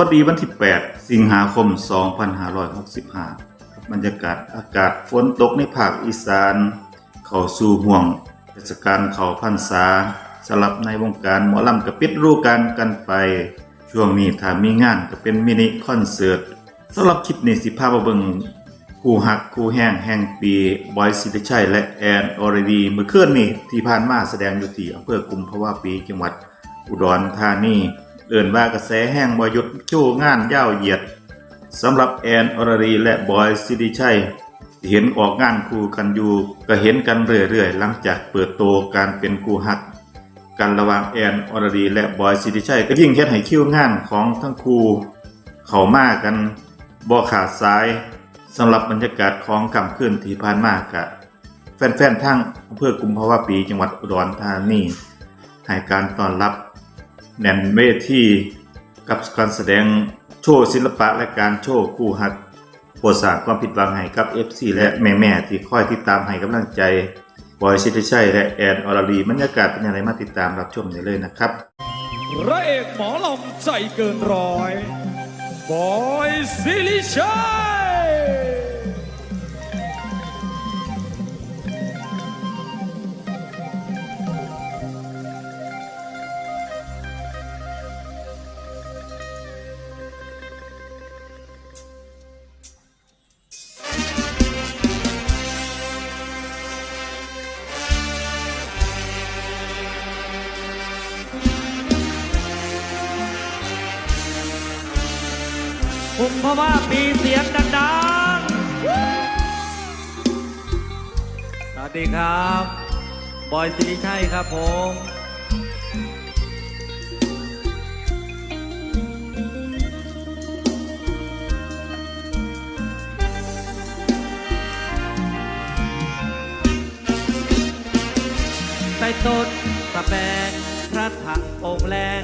วัสดีวันที่ 8 สิงหาคม 2565 บรรยากาศอากาศฝนตกในภาคอีสาน เข้าสู่ห่วงเทศกาลเข้าพรรษาสลับในวงการหมอลำกับปิดรูกันกันไป ช่วงนี้ถ้ามีงานก็เป็นมินิคอนเสิร์ตสำหรับคลิปนี้สิพามาเบิงคู่หักคู่แห้งแห่งปีบอยสิริชัยและแอนอรดีเมื่อคืนนี้ที่ผ่านมาแสดงอยู่ที่อำเภอกุมภาวะปีจังหวัดอุดรธานี เอื่นว่ากระแสแห้งบอยยุดโชว์งานยาวเหยียดสำหรับแอนอรดีและบอยสิริชัยเห็นออกงานคู่กันอยู่ก็เห็นกันเรื่อยๆ หลังจากเปิดโตการเป็นกูหัก กันระหว่างแอนอรดีและบอยสิริชัยก็ยิ่งเฮ็ดให้คิวงานของทั้งคู่เข้ามากันบ่ขาดสายสำหรับบรรยากาศของค่ำคืนที่ผ่านมากะ แฟนๆทั้งอำเภอกุมภาวะปีจังหวัดอุดรธานีให้การต้อนรับ แน่นเวทีกับการแสดงโชว์ศิลปะและการโชว์คู่หักโปรดสร้างความผิดหวังให้กับ FC และแม่ๆที่คอยติดตามให้กำลังใจบอยสิริชัยและแอนอรดีบรรยากาศเป็นอย่างไรมาติดตามรับชมได้เลยนะครับพระเอกหมอลำใจเกินร้อยบอยสิริชัย ผมเพราะว่ามีเสียงดังๆ สวัสดีครับ บอยสิริชัยครับผมใต้ต้นตะแบงพระถังโองแรง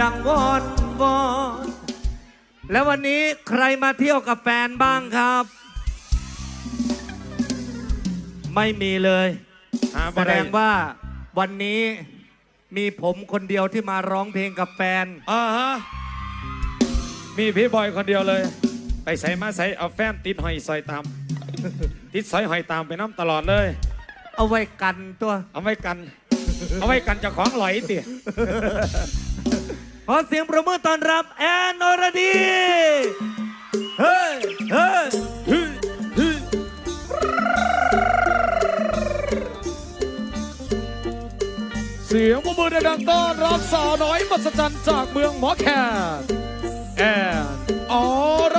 ดังวอนวอน แล้ววันนี้ใครมาเที่ยวกับแฟนบ้างครับ ไม่มีเลย หาแสบ่ดได้งว่าวันนี้มีผมคนเดียวที่มาร้องเพลงกับแฟน อ่าฮะ มีพี่บอยคนเดียวเลย ไปใส่มาใส่เอาแฟนติดหอยซอยตาม ติดสอยหอยตามไปน้ำตลอดเลย เอาไว้กันตัว เอาไว้กัน เอาไว้กันเจ้าของหลอยติ ขอเสียงประมือต้อนรับแอนอรดี เฮ้ย เฮ้ยเสียงปรบมือดังๆต้อนรับสาวน้อยมหัศจรรย์จากเมืองหมอแคนแอนออร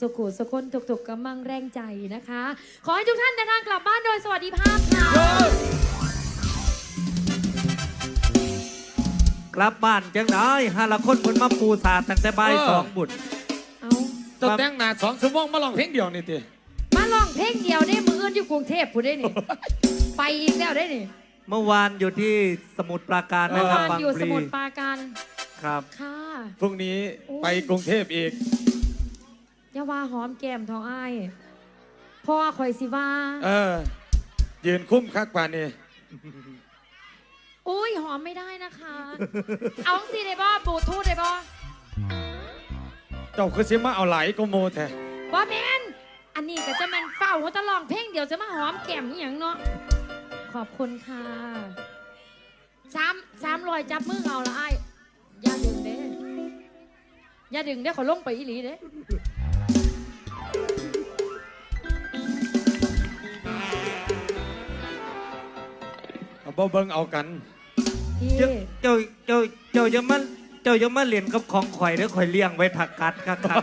สุขุสุคนถูกๆกำลังแรงใจนะคะ ขอให้ทุกท่านเดินทางกลับบ้านโดยสวัสดิภาพค่ะ กลับบ้านจังได้ฮาละคนคนมาปูสาดตั้งแต่บ่ายเออ สองบุตรเอาจะแต่งหน้าสองชั่วโมงมาลองเพลงเดียวนี่ติมาลองเพลงเดียวได้มืออื่นอยู่กรุงเทพผู้ได้นี่ ไปอีกแล้วได้นี่เมื่อวานอยู่ที่สมุทรปราการเมื่นะอครับวานบางอยู่พสลีมุทรปราการครับ ค่ะ พรุ่งนี้ไปกรุงเทพอีก อย่าว่าหอมแก้มทองอ้ายพ่อคอยสิว่า เออ ยืนคุ้มคักป่านนี้อุ้ยหอมไม่ได้นะคะ เอาสิได้บ่บลูทูธได้บ่เจ้าคือสิมาเอาไหลก็โมแท้บ่แมนอันนี้ก็จะแมนเฝ้าเขาตลองเพลงเดียวจะมาหอมแก้มอหย่างเนาะขอบคุณค่ะสามสามรอยจับมือเอาละไอ้ายอย่าดึงเด้อย่าดึงเด้ขอลงไปอีหลีเด้ บ่เบิ่งเอากันเจ้าเจ้าเจ้าเจ้าอย่าเจ้าจะมาเรียนกับของข่อยแล้วข่อยเลี้ยงไว้ผักกัดกัดกัด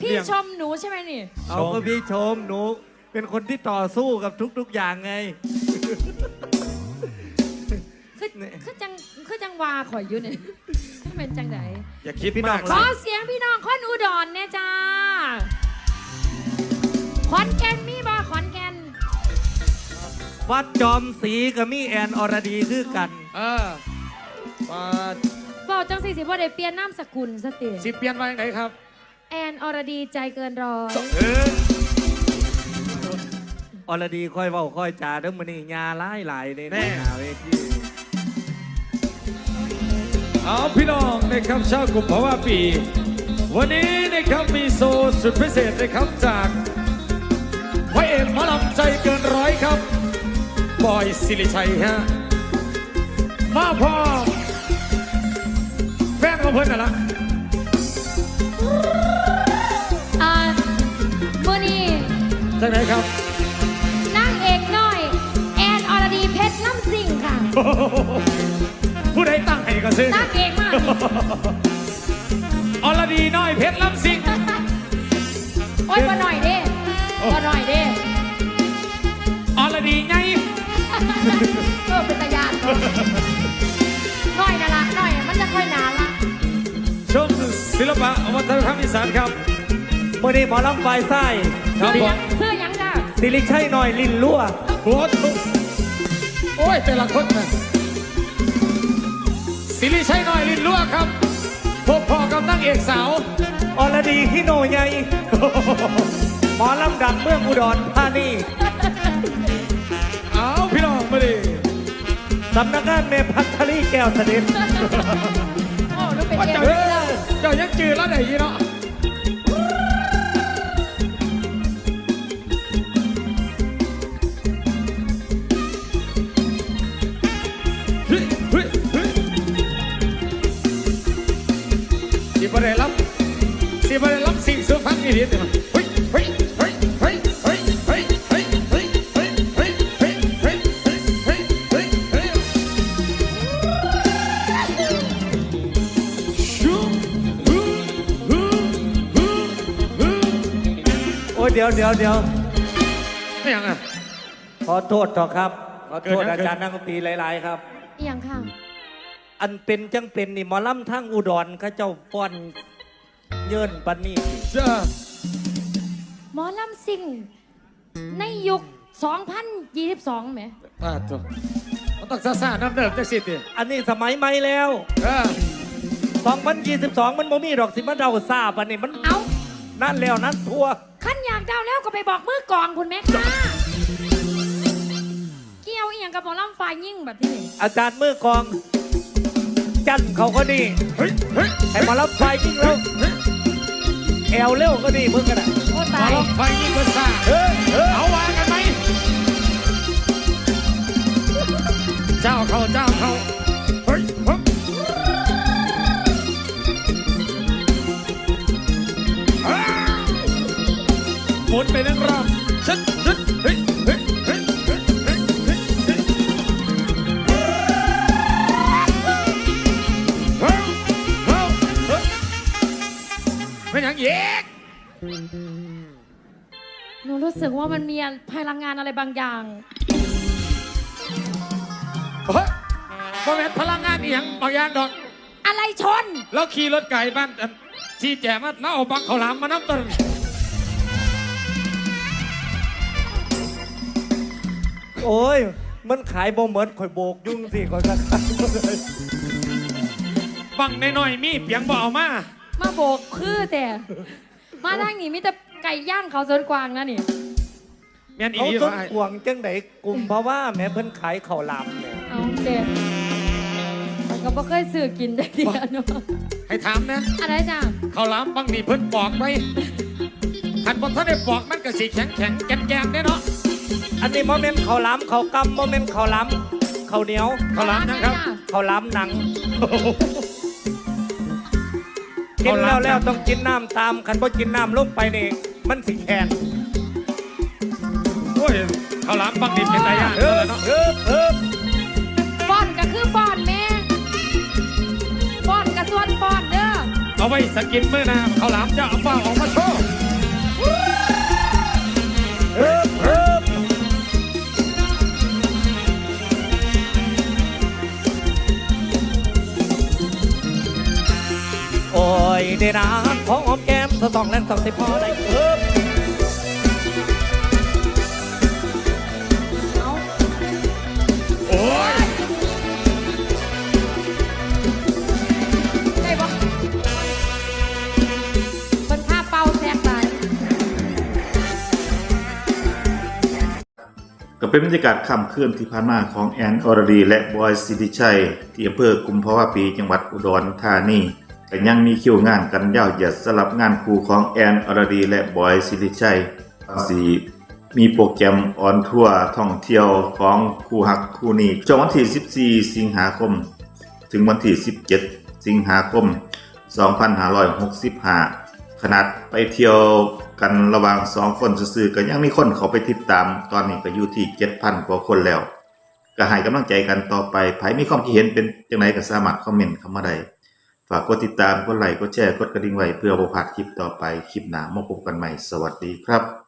พี่ชมหนูใช่ไหมนี่ เอาก็พี่ชมหนู เป็นคนที่ต่อสู้กับทุก ๆ อย่างไง คือคือจังคือจังวาข่อยอยู่นี่ยถ้าเป็นจังไหนอย่าคิดมากขอเสียงพี่น้องคนอุดรเนี่ยจ้าขอนแก่น วัดจอมศรีกับมีแอนอรดีคือกันเออมาบอกจังสิสิว่าได้เปลี่ยนนามสกุลสติสิเปลี่ยนมาอย่างไหนครับ แอนอรดีใจเกินร้อยเอออรดีค่อยเว้าค่อยจาเด้อมื้อนี้ยาหลายหลายเลยนะหน้าเวทีเอาพี่น้องนะครับชาวกลุ่มภาวะปี วันนี้นะครับมีโซสุดพิเศษนะครับจากพระเอกหมอลำใจเกินร้อยครับ บอยสิริชัยฮะมาพร้อมแฟนของเพื่อนน่ะละอ่ามื่อนี้จากไหนครับ นางเอกน้อย แอนอรดีเพชรน้ำสิงค่ะผู้ใดตั้งให้ก็ซื้อนางเอกมากอรดีน้อยเพชรลำสิงโอ้ยบ่หน่อยเด้บ่หน่อยเด้ ศิลปะวัฒนธรรมอีสานครับมื้อนี้หมอลำไฟไส้ครับผมเสื้อหยังจ้าสิริชัยหน่อยลิ้นรั่วหัวทุกโอ้ยแต่ละคนนะสิริชัยน้อยลินลัวครับพบพ่อกับนางเอกสาวอรดีฮิโนใหญ่หมอลำดังเมืองอุดรธานีเอาพี่น้องมาดิสำนักงานเมพัทรีแก้วเสด็จโอ้นึกเป็นว่าเอเจ้าง เลยเจ้ายังจืดแล้วไหนยีเนาะ เดี๋ยวเดี๋ยวเดี๋ยวไม่ยังอะ ขอโทษเถอะครับ ขอโทษเกิดนะ อาจารย์นักดนตรีหลาย ๆ ครับอหย่างค่ะ อันเป็นจังเป็นนี่หมอลำทั้งอุดรเข้าเจ้าป้อนเยินปันนี่เจ้าหมอลำซิง ในยุค 2022ไหมอ่าตัวมันต้องซ่าๆน้ำเดิมจังสิติอันนี้สมัยใหม่แล้ว เออ2022 มันบ่มีดอกสิมาเดาซาปันนี่มันเอานั่นแล้วนั่นทั่ว ขั้นอยากเดาแล้วก็ไปบอกมือกลองคุณแม่ค่ะ เกี่ยวอีหยังกับหมอลำไฟยิ่งแบบที่นี่อาจารย์มือกลอง จันเขาก็ดีเฮ้ยเฮ้ยให้หมารับไฟจริงแล้วเฮ้ยแอลเร็วก็ดีมึงกันอะโอ้มาตายลองไฟยิ่งกว่าซ่าเฮ้ยเฮ้ยเอาวางกันไหม เจ้าเขาเจ้าเขา หมุไปทั้งรอบชึดชึดเฮ้ยเฮ้ยเฮ้ยไม่หนังเยกหนูรู้สึกว่ามันมีพลังงานอะไรบางอย่างเฮ้ยบริเวณพลังงานเอียงบางอย่างดอก อะไรชนเล้วขี่รถไก่บ้านอันที่แจมันแล้วเอาบังเขาวหลามมาน้ำต้น โอ้ย มันขายบ่เหมือนข่อยโบกยุ่งสิข่อยก็ขายบ่เลยบังน้อยๆมีเปียงบ่เอามา มาโบกคือแต่ มาทางนี้มีแต่ไก่ย่างเขาสวนกวางนะนี่ แม่นอีเขาดีต้นว่ากวางจังไดกลุ่มเพราะว่าแม่เพิ่นขายข้าวหลามเนี่ยเอาเด็มันก็บ่เคยซื้อกินได้เดียวเนาะให้ถามนะอะไรจ้ะเขาวหลามบังนี่เพิ่นปอกไปหันบนท่านได้ปอกมันก็สีแข็งแข็งๆแกนแกนๆได้เนาะ อันนี้โมเมนต์ข้าวหลามข้าวกำโมเมนต์ข้าวหลามข้าวเหนียวเขาวหลามนะครับข้าวหลามหนัง กินแล้วแล้วต้องกินน้ำตามคันบ่กินน้ำลงไปนี่มันสิแข็งโอ้ยเขาวหลามบังนี่เป็นตายากเอเลอยเนาะเออเออป้อนก็คือป้อนแม่ป้อนก็ส่วนป้อนเด้อเอาไว้สกินเมื่อหนาเขาวหลามจะเอาป้าออกมาโช ได้รักขอหอมแก้มสะต้องแล่นสองส่พอได้เพิ่มโอ้ยได้ปะเป็นผ้เป่าแทรกไปก็เป็นบรรยากาศค่ำคืนที่ผ่านมาของแอนอรดี และบอยสิริชัย ที่อำเภอกุมภาวะปีจังหวัดอุดรธานี แต่ยังมีคิวงานกันยาวเหยียดสลับงานคู่ของแอนอรดีและบอยสิริชัยสีมีโปรแกรมออนทัวร์ท่องเที่ยวของคู่หักคู่นี้ช่วงวันที่ 14 สิงหาคม ถึงวันที่ 17 สิงหาคม 2565 ขนาดไปเที่ยวกันระหว่างสองคนซื่อๆก็ยังมีคนเขาไปติดตาม ตอนนี้ก็อยู่ที่ 7,000 กว่าคนแล้ว ก็ให้กำลังใจกันต่อไปไผมีความคิดเห็นเป็นจังไดก็สามารถคอมเมนต์เข้ามาได้ ฝากกดติดตาม กดไลค์ กดแชร์ กดกระดิ่งไว้เพื่อบ่พลาดคลิปต่อไป คลิปหน้ามาพบกันใหม่ สวัสดีครับ